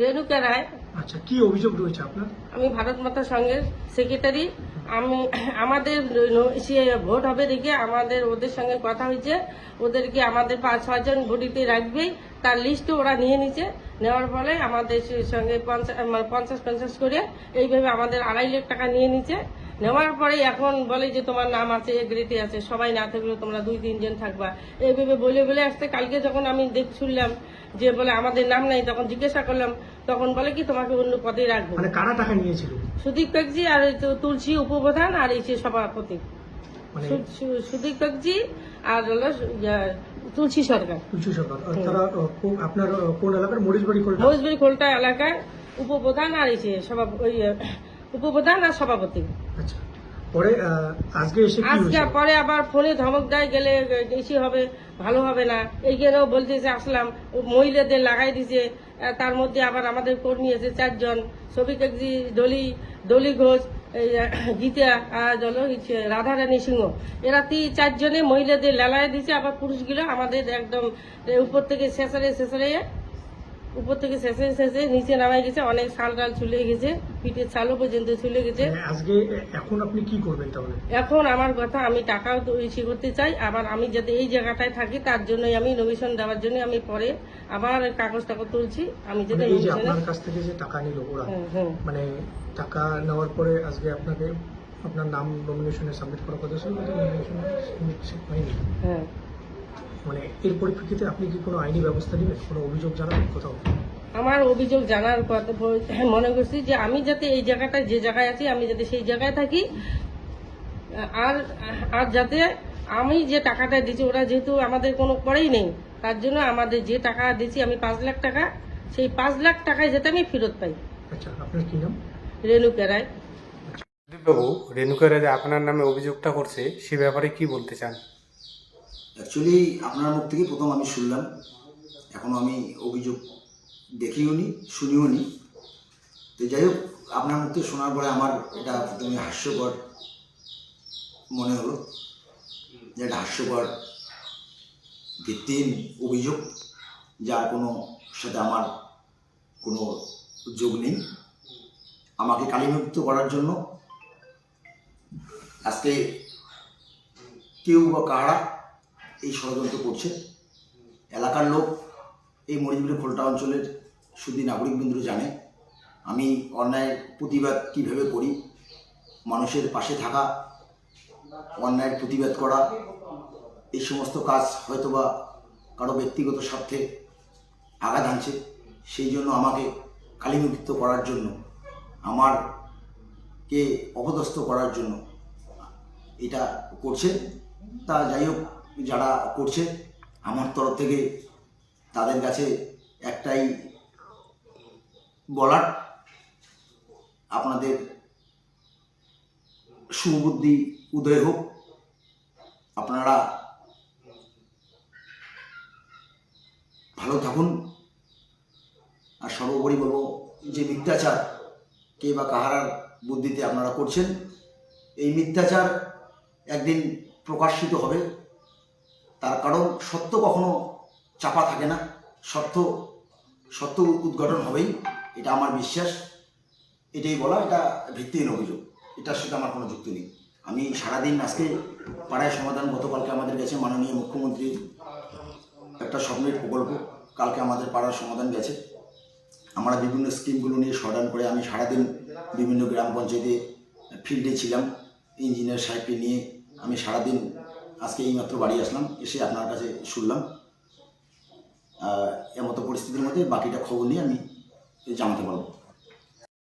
রেণুকা রায় আচ্ছা কি অভিযোগ রয়েছে আপনার? আমি ভারত মাতা সংঘের সেক্রেটারি আমি আমাদের ভোট হবে দেখে আমাদের ওদের সঙ্গে কথা হয়েছে। ওদেরকে আমাদের পাঁচ ছজন ভোটিতে রাখবেই। তার লিস্টও ওরা নিয়ে নিছে নেওয়ার ফলে আমাদের সঙ্গে পঞ্চাশ মানে পঞ্চাশ পঞ্চাশ করে এইভাবে আমাদের আড়াই লাখ টাকা নিয়ে নিছে নেওয়ার পরে এখন বলে যে তোমার নাম আছে এ গ্রেটে আছে সবাই না থাকলেও তোমরা দুই তিনজন থাকবা। এইভাবে বলে বলে আসতে কালকে যখন আমি দেখ শুনলাম যে বলে আমাদের নাম নাই তখন জিজ্ঞাসা করলাম তখন বলে কি তোমাকে অন্য পদে রাখব? মানে কারা টাকা নিয়েছিল? সুদীপ কাকজি আর তো তুলসী উপপ্রধান আর এই সভাপতি। মানে সুদীপ কাকজি আর হলো তুলসী সরকার। তুলসী সরকার। তারা আপনার কোন এলাকার? মরিচবাড়ি করে মৌজবাড়ি খোলটা এলাকায় উপপ্রধান আর এই সভা ওই উপপ্রধান আর সভাপতি। আচ্ছা। পরে আজকে এসে আজকে পরে আবার ফোনে ধমক দেয় গেলে বেশি হবে ভালো হবে না। এইখানেও বলতেছে আসলাম মহিলাদের লাগাই দিছে তার মধ্যে আবার আমাদের কর্মী আছে চারজন সবিক একজি ডলি ডলি ঘোষ গীতা হচ্ছে রাধারানী সিংহ। এরা তিন চারজনে মহিলাদের লেলায় দিছে আবার পুরুষগুলো আমাদের একদম উপর থেকে শেষারে শেষারে উপর থেকে শেষে শেষে নিচে নামাই গেছে অনেক ছাল টাল ছুলে গেছে পিঠের ছালও পর্যন্ত ছুলে গেছে। মানে আজকে এখন আপনি কি করবেন তাহলে? এখন আমার কথা আমি টাকাও ইসে করতে চাই আবার আমি যাতে এই জায়গাটায় থাকি তার জন্যই আমি নমিশন দেওয়ার জন্য আমি পরে আবার কাগজ টাকা তুলছি আমি যাতে মানে এই যে আপনার কাছ থেকে যে টাকা নিল ওরা মানে টাকা নেওয়ার পরে আজকে আপনাকে আপনার নাম নমিনেশনে সাবমিট করার কথা ছিল নমিনেশন হয়নি। হ্যাঁ। মানে এর পরিপ্রেক্ষিতে আপনি কি কোনো আইনি ব্যবস্থা নেবেন? কোনো অভিযোগ জানাবেন কোথাও? আমার অভিযোগ জানার কথা মনে করছি যে আমি যাতে এই জায়গাটায় যে জায়গায় আছি আমি যাতে সেই জায়গায় থাকি। আর আর যাতে আমি যে টাকাটা দিচ্ছি ওরা যেহেতু আমাদের কোনো করেই নেই তার জন্য আমাদের যে টাকা দিচ্ছি আমি পাঁচ লাখ টাকা সেই পাঁচ লাখ টাকায় যাতে আমি ফেরত পাই। আচ্ছা আপনার কি নাম? রেণুকা রায় বাবু রেণুকারা যে আপনার নামে অভিযোগটা করছে সে ব্যাপারে কি বলতে চান? অ্যাকচুয়ালি আপনার মুখ থেকে প্রথম আমি শুনলাম। এখনও আমি অভিযোগ দেখিও নি, শুনিও নি। তো যাই হোক, আপনার মুখ থেকে শোনার পরে আমার এটা প্রথমে হাস্যকর মনে হলো। যে এটা হাস্যকর ভিত্তিহীন অভিযোগ, যার কোনো সাথে আমার কোনো যোগ নেই। আমাকে কালিমুক্ত করার জন্য আজকে কেউ বা কাহারা এই ষড়যন্ত্র করছে। এলাকার লোক এই মরিচগুড়ি খোলটা অঞ্চলের শুধু নাগরিকবৃন্দ জানে। আমি অন্যায়ের প্রতিবাদ কীভাবে করি? মানুষের পাশে থাকা, অন্যায়ের প্রতিবাদ করা, এই সমস্ত কাজ হয়তোবা কারও ব্যক্তিগত স্বার্থে আঘাত আনছে সেই জন্য আমাকে কালিমুক্ত করার জন্য আমার কে অপদস্থ করার জন্য এটা করছে। তা যাই হোক যারা করছে, আমার তরফ থেকে তাদের কাছে একটাই বলার, আপনাদের সুবুদ্ধি উদয় হোক। আপনারা ভালো থাকুন। আর সর্বোপরি বলব, যে মিথ্যাচার কে বা কাহারার বুদ্ধিতে আপনারা করছেন, এই মিথ্যাচার একদিন প্রকাশিত হবে। তার কারণ সত্য কখনো চাপা থাকে না। সত্য সত্য উদ্ঘাটন হবেই, এটা আমার বিশ্বাস। এটাই বলা, এটা ভিত্তিহীন অভিযোগ। এটার সাথে আমার কোনো যুক্তি নেই। আমি সারাদিন আজকে পাড়ায় সমাধান, গতকালকে আমাদের গেছে মাননীয় মুখ্যমন্ত্রীর একটা স্বপ্নের প্রকল্প। কালকে আমাদের পাড়ার সমাধান গেছে। আমরা বিভিন্ন স্কিমগুলো নিয়ে সমাধান করে আমি সারাদিন বিভিন্ন গ্রাম পঞ্চায়েতে ফিল্ডে ছিলাম। ইঞ্জিনিয়ার সাহেবকে নিয়ে আমি সারাদিন আজকে এইমাত্র বাড়ি আসলাম, এসে আপনার কাছে শুনলাম। এমতো পরিস্থিতির মধ্যে বাকিটা খবর নিয়ে আমি জানাতে পারব।